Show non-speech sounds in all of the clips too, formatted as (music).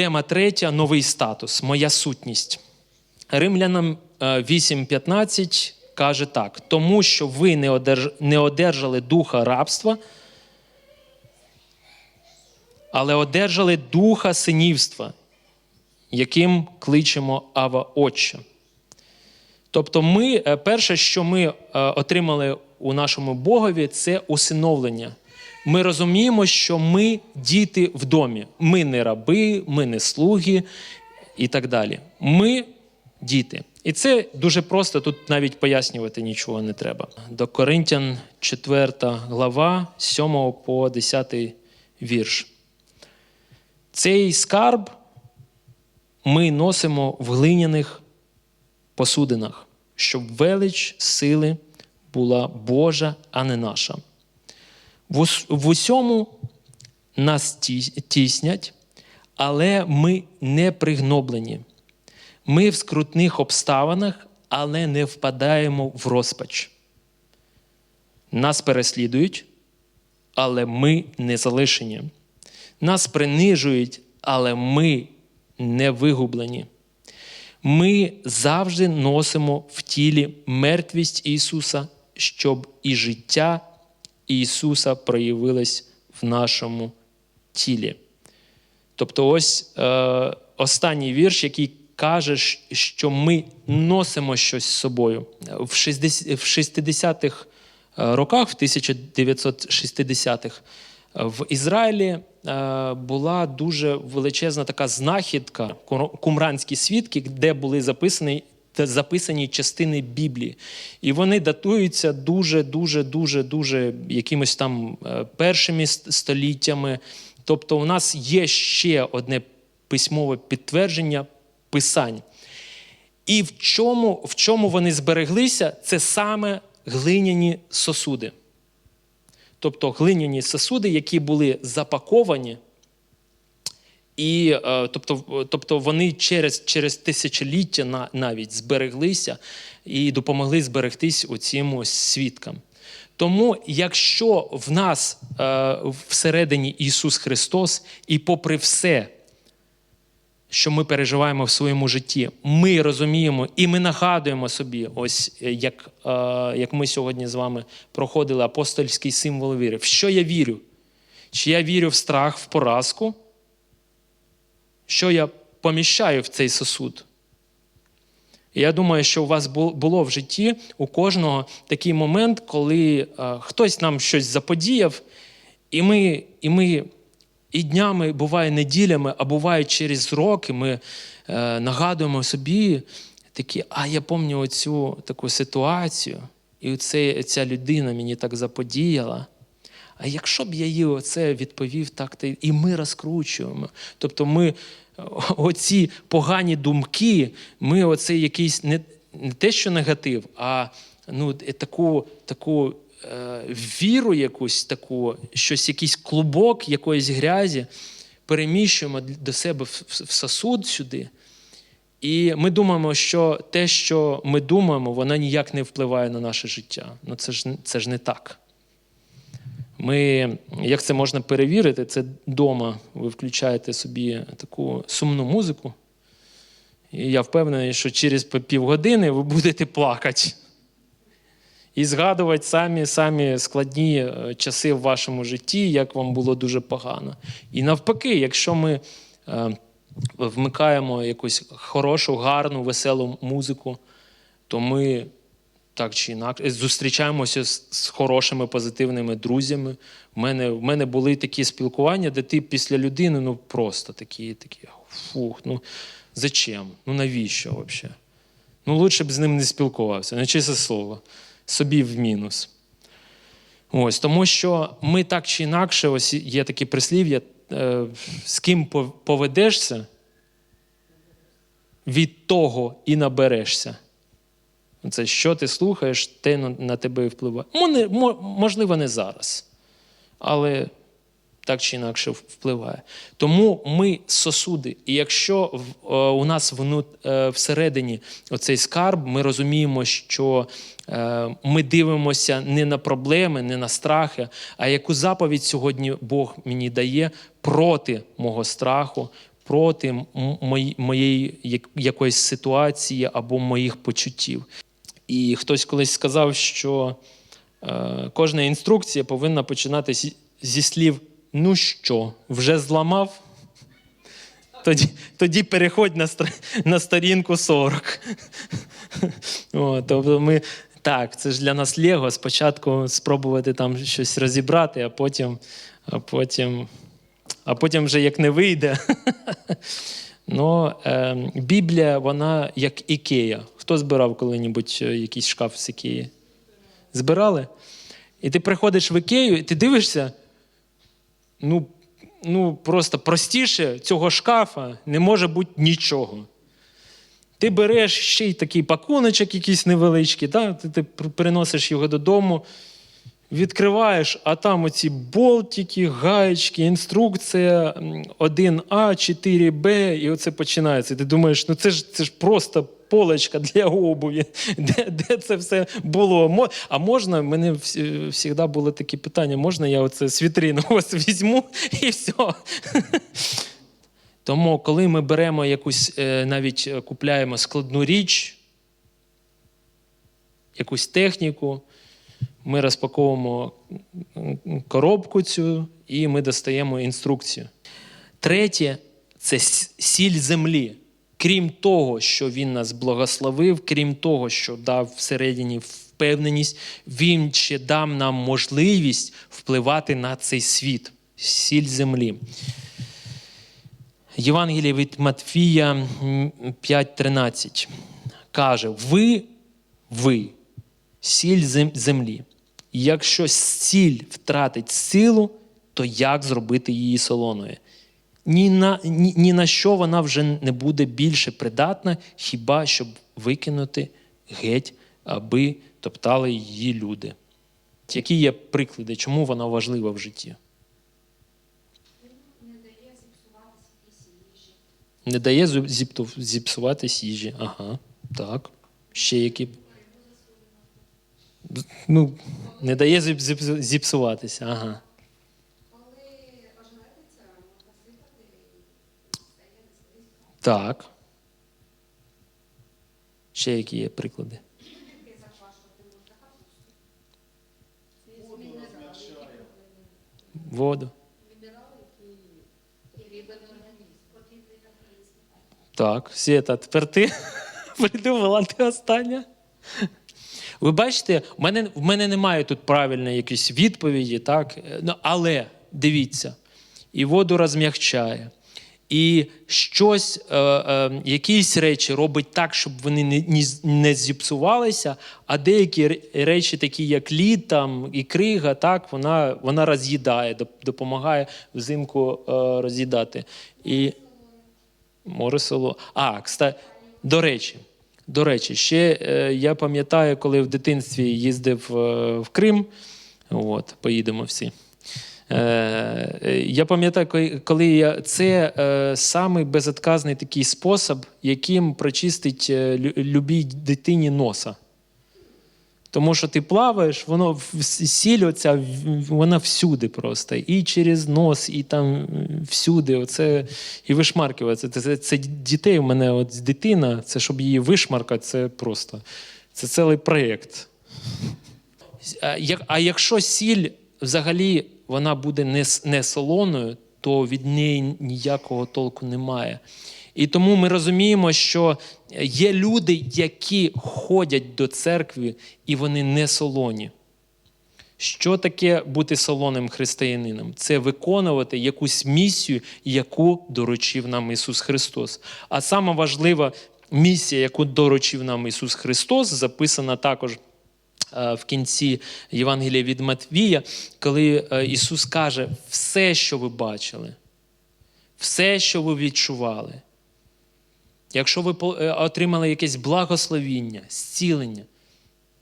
Тема третя новий статус, моя сутність. Римлянам е, 8.15 каже так: тому що ви не одерж- не одержали духа рабства, але одержали духа синівства, яким кличемо Ава Отче. Тобто, ми, е, перше, що ми е, отримали у нашому Богові, це усиновлення. Ми розуміємо, що ми діти в домі. Ми не раби, ми не слуги і так далі. Ми діти. І це дуже просто, тут навіть пояснювати нічого не треба. До Коринтян 4 глава, 7 по 10 вірш. Цей скарб ми носимо в глиняних посудинах, щоб велич сили була Божа, а не наша. В усьому нас тіснять, але ми не пригноблені. Ми в скрутних обставинах, але не впадаємо в розпач. Нас переслідують, але ми не залишені. Нас принижують, але ми не вигублені. Ми завжди носимо в тілі мертвість Ісуса, щоб і життя Ісуса проявилось в нашому тілі. Тобто, ось е, останній вірш, який каже, що ми носимо щось з собою. В 60 в 60-х е, роках, в 1960-х, е, в Ізраїлі е, була дуже величезна така знахідка, кумранські свідки, де були записані. Записані частини Біблії, і вони датуються дуже, дуже, дуже, дуже якимось там е, першими століттями. Тобто, у нас є ще одне письмове підтвердження писань. І в чому, в чому вони збереглися, це саме глиняні сосуди. Тобто глиняні сосуди, які були запаковані, і, е, тобто, тобто вони через, через тисячоліття навіть збереглися і допомогли зберегтись оцим ось свідкам. Тому, якщо в нас е, всередині Ісус Христос, і попри все, що ми переживаємо в своєму житті, ми розуміємо і ми нагадуємо собі, ось е, як, як ми сьогодні з вами проходили апостольський символ віри. В що я вірю? Чи я вірю в страх, в поразку? Що я поміщаю в цей сосуд? І я думаю, що у вас було в житті у кожного такий момент, коли е, хтось нам щось заподіяв, і ми, і ми і днями, буває неділями, а буває через роки, ми е, нагадуємо собі такі, а я пам'ятаю оцю таку ситуацію, і оце, ця людина мені так заподіяла. А якщо б я їй оце відповів так, то і ми розкручуємо. Тобто ми оці погані думки, ми оце якийсь не, не те, що негатив, а ну, е, таку, таку е, віру якусь таку, щось, якийсь клубок якоїсь грязі переміщуємо до себе в в сосуд сюди. І ми думаємо, що те, що ми думаємо, воно ніяк не впливає на наше життя. Ну це ж, це ж не так. Ми, як це можна перевірити, це вдома ви включаєте собі таку сумну музику. І я впевнений, що через півгодини ви будете плакати. І згадувати самі самі складні е, часи в вашому житті, як вам було дуже погано. І навпаки, якщо ми е, вмикаємо якусь хорошу, гарну, веселу музику, то ми так чи інакше зустрічаємося з, з хорошими позитивними друзями. У мене, в мене були такі спілкування, де ти після людини ну просто такі, такі фух, ну зачем? Ну навіщо взагалі? Ну, лучше б з ним не спілкувався, не чисте слово, собі в мінус. Ось, тому що ми так чи інакше, ось є такі прислів'я, е, з ким поведешся, від того і наберешся. Це що ти слухаєш, те на, тебе впливає. Можливо, не зараз, але так чи інакше впливає. Тому ми сосуди. І якщо е, у нас е, всередині оцей скарб, ми розуміємо, що е, ми дивимося не на проблеми, не на страхи, а яку заповідь сьогодні Бог мені дає проти мого страху, проти моєї якоїсь ситуації або моїх почуттів. І хтось колись сказав, що е, кожна інструкція повинна починатися зі слів: ну що, вже зламав? (laughs) Тоді, тоді переходь на, на сторінку 40. (laughs) О, тобто ми, так, це ж для нас Лего. Спочатку спробувати там щось розібрати, а потім, а потім, а потім вже як не вийде. (laughs) Ну, е, Біблія, вона як Ікея. Хто збирав коли-небудь е, якийсь шкаф з Ікеї? Збирали? І ти приходиш в Ікею, і ти дивишся, ну, ну просто простіше цього шкафа не може бути нічого. Ти береш ще й такий пакуночок якийсь невеличкий, да? ти, ти приносиш його додому, відкриваєш, а там оці болтики, гаєчки, інструкція м, 1А, 4Б, і оце починається. Ти думаєш, ну це ж, це ж просто полочка для обуві. (laughs) Де, де це все було? А можна, мене завжди були такі питання: можна я оце з вітрину (laughs) ось візьму і все. (laughs) Тому, коли ми беремо якусь, е, навіть е, купляємо складну річ, якусь техніку, ми розпаковуємо коробку цю і ми достаємо інструкцію. Третє це сіль землі. Крім того, що він нас благословив, крім того, що дав всередині впевненість, він ще дав нам можливість впливати на цей світ. Сіль землі. Євангеліє від Матфія 5:13 каже: Ви, ви, сіль землі. Якщо сіль втратить силу, то як зробити її солоною? Ні на, ні, ні на що вона вже не буде більше придатна, хіба щоб викинути геть, аби топтали її люди. Які є приклади, чому вона важлива в житті? Не дає зіпсуватись їжі. Ага, так. Ще які. Ну, не дає зіп- зіп- зіпсуватися. Ага. Так. Ще які є приклади? Воду. Так, Свєта, тепер ти (laughs) придумала ти остання. Ви бачите, в мене, в мене немає тут правильної якоїсь відповіді, так? Ну, але дивіться, і воду розм'ягчає, і щось, е, е, якісь речі робить так, щоб вони не, не зіпсувалися, а деякі речі, такі як лід там, і крига, так, вона, вона роз'їдає, допомагає взимку е, роз'їдати. І море село. А, кста, до речі, до речі, ще е, я пам'ятаю, коли в дитинстві їздив е, в Крим. От, поїдемо всі. Е, я пам'ятаю, коли- я це самий безотказний такий спосіб, яким прочистить любій дитині носа. Тому що ти плаваєш, воно сіль оця, вона всюди просто. І через нос, і там всюди. Оце, і вишмаркувати. Це, це, це дітей у мене от дитина, це щоб її вишмаркати, це просто це цілий проєкт. А А якщо сіль взагалі вона буде не, не солоною, то від неї ніякого толку немає. І тому ми розуміємо, що є люди, які ходять до церкви, і вони не солоні. Що таке бути солоним християнином? Це виконувати якусь місію, яку доручив нам Ісус Христос. А сама важлива місія, яку доручив нам Ісус Христос, записана також е, в кінці Євангелія від Матвія, коли е, Ісус каже: все, що ви бачили, все, що ви відчували. Якщо ви е, отримали якесь благословіння, зцілення,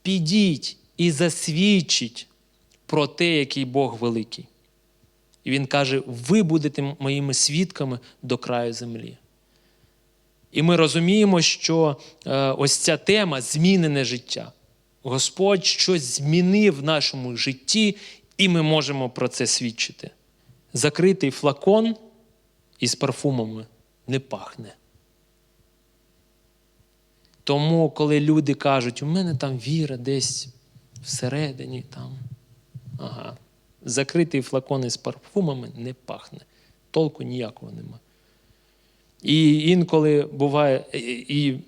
підіть і засвідчіть про те, який Бог великий. І Він каже: ви будете моїми свідками до краю землі. І ми розуміємо, що е, ось ця тема змінене життя. Господь щось змінив в нашому житті, і ми можемо про це свідчити. Закритий флакон із парфумами не пахне. Тому, коли люди кажуть, у мене там віра десь всередині, там, ага, закритий флакон із парфумами не пахне, толку ніякого нема. І інколи буває, і,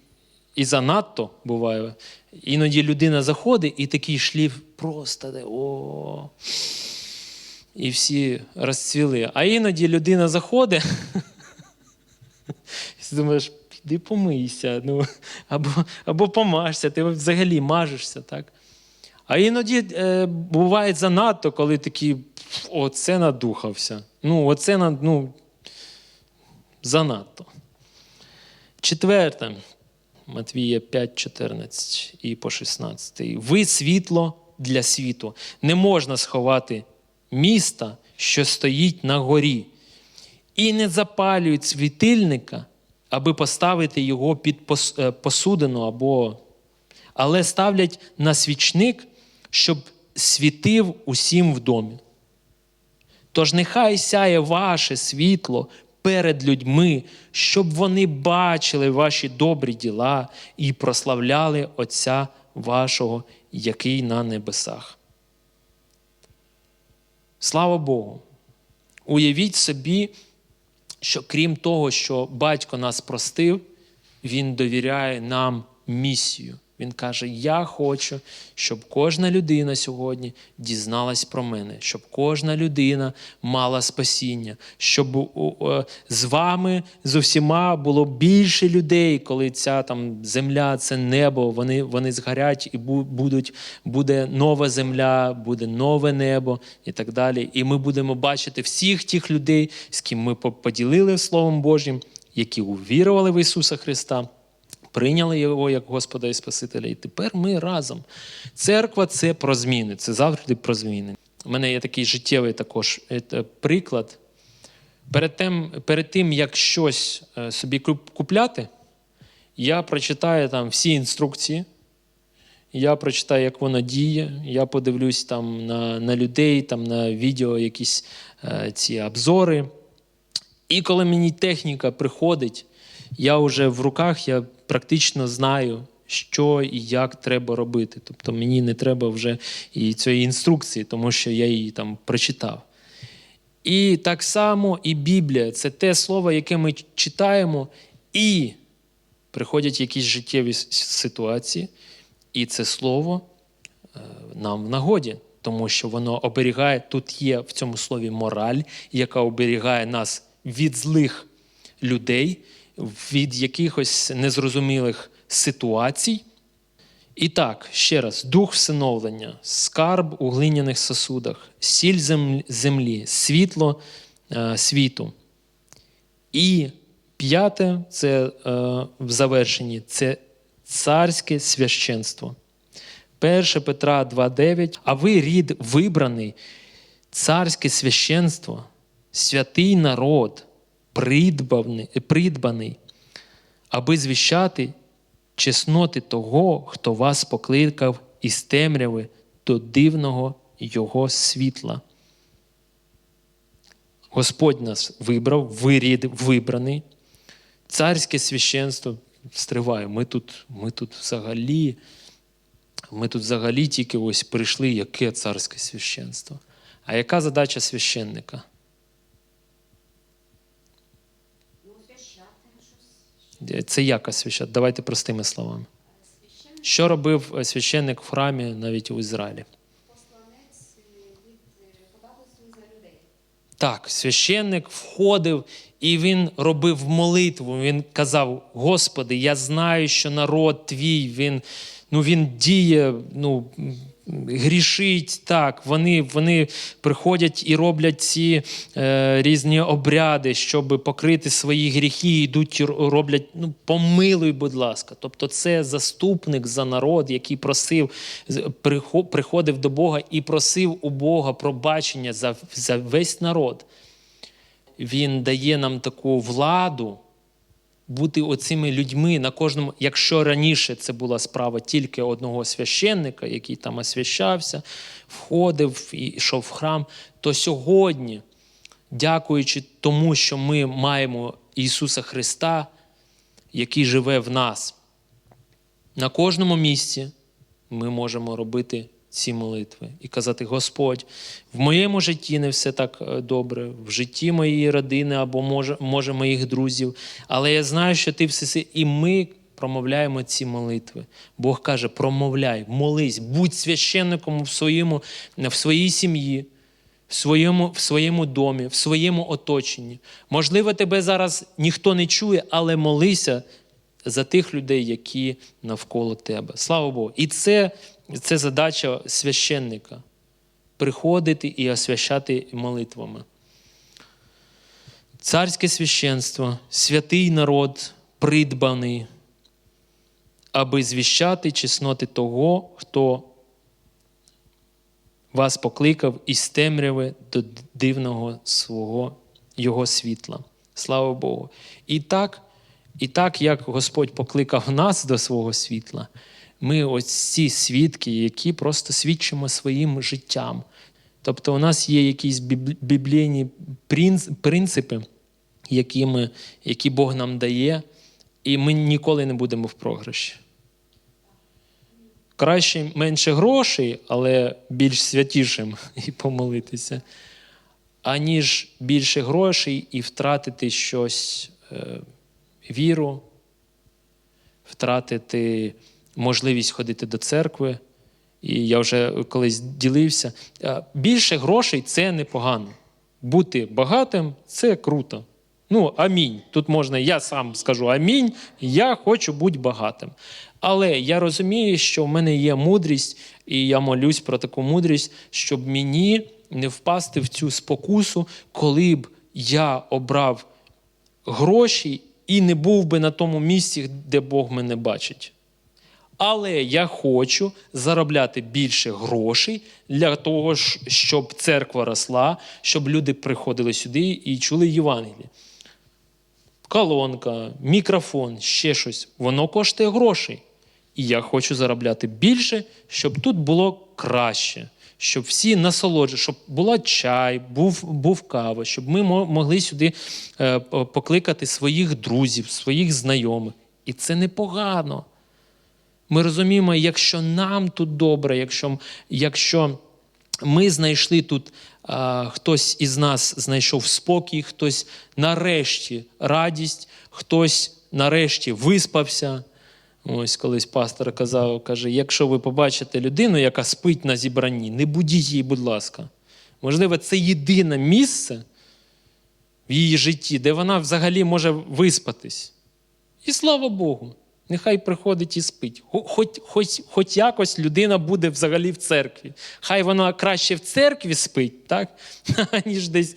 і, занадто буває, іноді людина заходить і такий шліф просто де, о. І всі розцвіли. А іноді людина заходить, (laughs) і думаєш, піди помийся, ну, (laughs) або, або помажся, ти взагалі мажешся, так? А іноді е, буває занадто, коли такі, оце надухався. Ну, оце на, ну, занадто. Четверте, Матвія 5, 14 і по 16. Ви світло для світу. Не можна сховати міста, що стоїть на горі, і не запалюють світильника, аби поставити його під е, посудину, або... але ставлять на свічник, щоб світив усім в домі. Тож нехай сяє ваше світло перед людьми, щоб вони бачили ваші добрі діла і прославляли Отця вашого, який на небесах. Слава Богу! Уявіть собі, що крім того, що батько нас простив, Він довіряє нам місію. Він каже: Я хочу, щоб кожна людина сьогодні дізналась про мене, щоб кожна людина мала спасіння, щоб е, з вами з усіма було більше людей, коли ця там земля, це небо, вони, вони згорять і будуть, буде нова земля, буде нове небо і так далі. І ми будемо бачити всіх тих людей, з ким ми поділили Словом Божим, які увірували в Ісуса Христа прийняли його як Господа і Спасителя. І тепер ми разом. Церква це про зміни, це завжди про зміни. У мене є такий життєвий також е, приклад. Перед тим, перед тим як щось е, собі купляти, я прочитаю там всі інструкції. Я прочитаю, як воно діє. Я подивлюсь там на, на людей, там на відео якісь е, ці обзори. І коли мені техніка приходить, я вже в руках я практично знаю, що і як треба робити. Тобто мені не треба вже і цієї інструкції, тому що я її там прочитав. І так само і Біблія це те слово, яке ми читаємо, і приходять якісь життєві ситуації, і це слово е, нам в нагоді, тому що воно оберігає, тут є в цьому слові мораль, яка оберігає нас від злих людей, від якихось незрозумілих ситуацій. І так, ще раз, дух всиновлення, скарб у глиняних сосудах, сіль землі, світло е, світу. І п'яте, це е, в завершенні, це царське священство. 1 Петра 2,9. А ви рід вибраний, царське священство, святий народ, придбаний, аби звіщати чесноти того, хто вас покликав із темряви до дивного Його світла. Господь нас вибрав, ви рід вибраний, царське священство стриває. Ми тут, ми тут взагалі. Ми тут взагалі тільки ось прийшли, яке царське священство. А яка задача священника? Це як освящати? Давайте простими словами. Що робив е, священник в храмі навіть у Ізраїлі? Посланець від. Так, священник входив і він робив молитву. Він казав: Господи, я знаю, що народ твій, він, ну, він діє, ну, грішить так. Вони, вони приходять і роблять ці е, різні обряди, щоб покрити свої гріхи, йдуть і роблять, ну, помилуй, будь ласка. Тобто, це заступник за народ, який просив, приходив до Бога і просив у Бога пробачення за, за весь народ. Він дає нам таку владу бути оцими людьми на кожному. Якщо раніше це була справа тільки одного священника, який там освящався, входив і йшов в храм, то сьогодні, дякуючи тому, що ми маємо Ісуса Христа, який живе в нас. На кожному місці ми можемо робити ці молитви і казати: Господь, в моєму житті не все так е, добре, в житті моєї родини або може, може моїх друзів, але я знаю, що ти все і ми промовляємо ці молитви. Бог каже: промовляй, молись, будь священником в своєму, в своїй сім'ї. В своєму, в своєму домі, в своєму оточенні. Можливо, тебе зараз ніхто не чує, але молися за тих людей, які навколо тебе. Слава Богу. І це, це задача священника приходити і освящати молитвами. Царське священство, святий народ, придбаний, аби звіщати чесноти того, хто вас покликав із темряви до дивного свого Його світла. Слава Богу. І так, і так, як Господь покликав нас до свого світла, ми ось ці свідки, які просто свідчимо своїм життям. Тобто, у нас є якісь біблійні принципи, які, ми, які Бог нам дає, і ми ніколи не будемо в програші. Краще менше грошей, але більш святішим (laughs) і помолитися, аніж більше грошей і втратити щось, е, віру, втратити можливість ходити до церкви. І я вже колись ділився. Е, Більше грошей це непогано. Бути багатим це круто. Ну, амінь. Тут можна, я сам скажу амінь, я хочу бути багатим. Але я розумію, що в мене є мудрість, і я молюсь про таку мудрість, щоб мені не впасти в цю спокусу, коли б я обрав гроші і не був би на тому місці, де Бог мене бачить. Але я хочу заробляти більше грошей для того, щоб церква росла, щоб люди приходили сюди і чули Євангеліє. Колонка, мікрофон, ще щось. Воно коштує грошей. І я хочу заробляти більше, щоб тут було краще, щоб всі насолоджували, щоб була чай, був, був кава, щоб ми могли сюди е, покликати своїх друзів, своїх знайомих. І це непогано. Ми розуміємо, якщо нам тут добре, якщо, якщо ми знайшли тут, а, хтось із нас знайшов спокій, хтось нарешті радість, хтось нарешті виспався. Ось колись пастор казав, каже: якщо ви побачите людину, яка спить на зібранні, не будіть її, будь ласка. Можливо, це єдине місце в її житті, де вона взагалі може виспатись. І слава Богу, нехай приходить і спить. Хоч, хоч, хоч якось людина буде взагалі в церкві. Хай вона краще в церкві спить, так? (laughs) ніж десь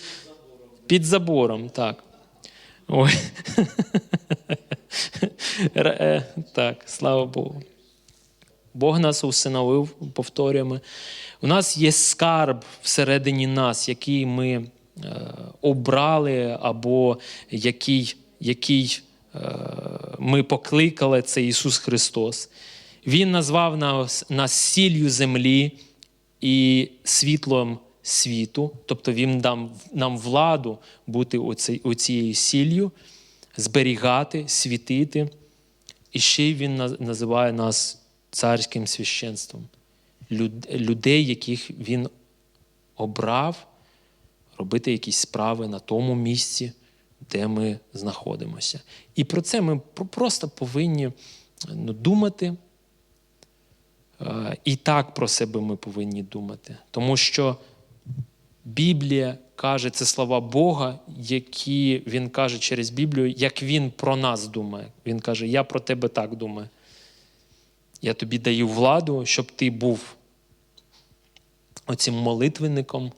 під забором. Так. Ой. (laughs) Е, Так, слава Богу. Бог нас усиновив, повторюємо. У нас є скарб всередині нас, який ми е, обрали, або який, який ми покликали, це Ісус Христос. Він назвав нас, нас сіллю землі і світлом світу, тобто Він дав нам владу бути оцей- оцією сіллю, зберігати, світити. І ще він називає нас царським священством. Людей, яких він обрав робити якісь справи на тому місці, де ми знаходимося. І про це ми просто повинні ну, думати. І так про себе ми повинні думати. Тому що Біблія каже, це слова Бога, які Він каже через Біблію, як Він про нас думає. Він каже: Я про тебе так думаю. Я тобі даю владу, щоб ти був оцим молитвенником,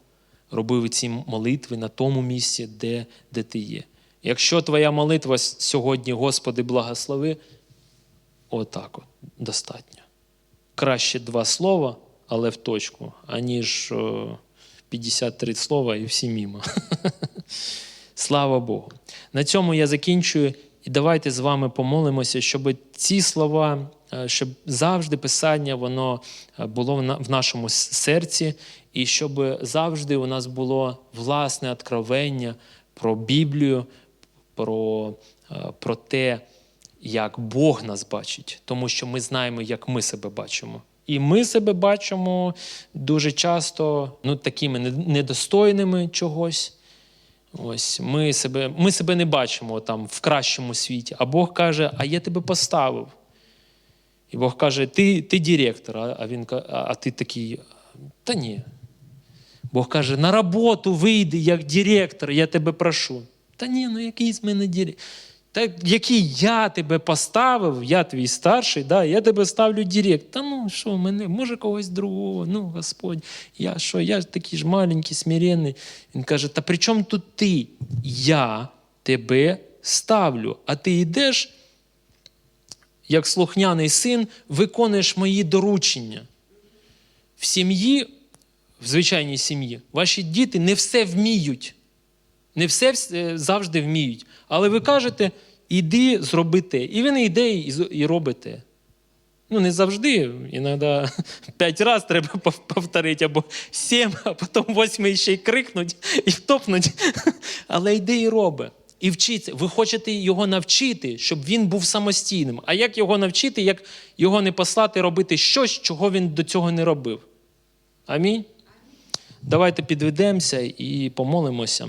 робив ці молитви на тому місці, де, де ти є. Якщо твоя молитва сьогодні, Господи, благослови, отак от достатньо. Краще два слова, але в точку, аніж о, 53 слова і всі мімо. (laughs) Слава Богу. На цьому я закінчую. І давайте з вами помолимося, щоб ці слова, е, щоб завжди писання воно е, було в нашому серці, і щоб завжди у нас було власне откровення про Біблію, про, е, про те, як Бог нас бачить, тому що ми знаємо, як ми себе бачимо. І ми себе бачимо дуже часто ну, такими недостойними чогось. Ось ми себе, ми себе не бачимо там в кращому світі. А Бог каже: А я тебе поставив. І Бог каже: Ти, ти директор, а він а ти такий. Та ні. Бог каже: на роботу вийди як директор, я тебе прошу. Та ні, ну який з мене директор? Та який я тебе поставив, я твій старший, да, я тебе ставлю директ. Та ну що, мене, може когось другого, ну Господь, я що, я такий ж маленький, смиренний. Він каже: Та при чому тут ти? Я тебе ставлю, а ти йдеш, як слухняний син, виконуєш мої доручення. В сім'ї, в звичайній сім'ї, ваші діти не все вміють. Не все е, завжди вміють. Але ви кажете, іди, зроби те. І він йде і, з- і робить те. Ну, не завжди, іноді (laughs) п'ять разів треба повторити, або сім, а потім восьмий ще й крикнуть і втопнуть. (laughs) Але йде і робить. І вчиться. Ви хочете його навчити, щоб він був самостійним. А як його навчити, як його не послати робити щось, чого він до цього не робив? Амінь. Давайте підведемося і помолимося.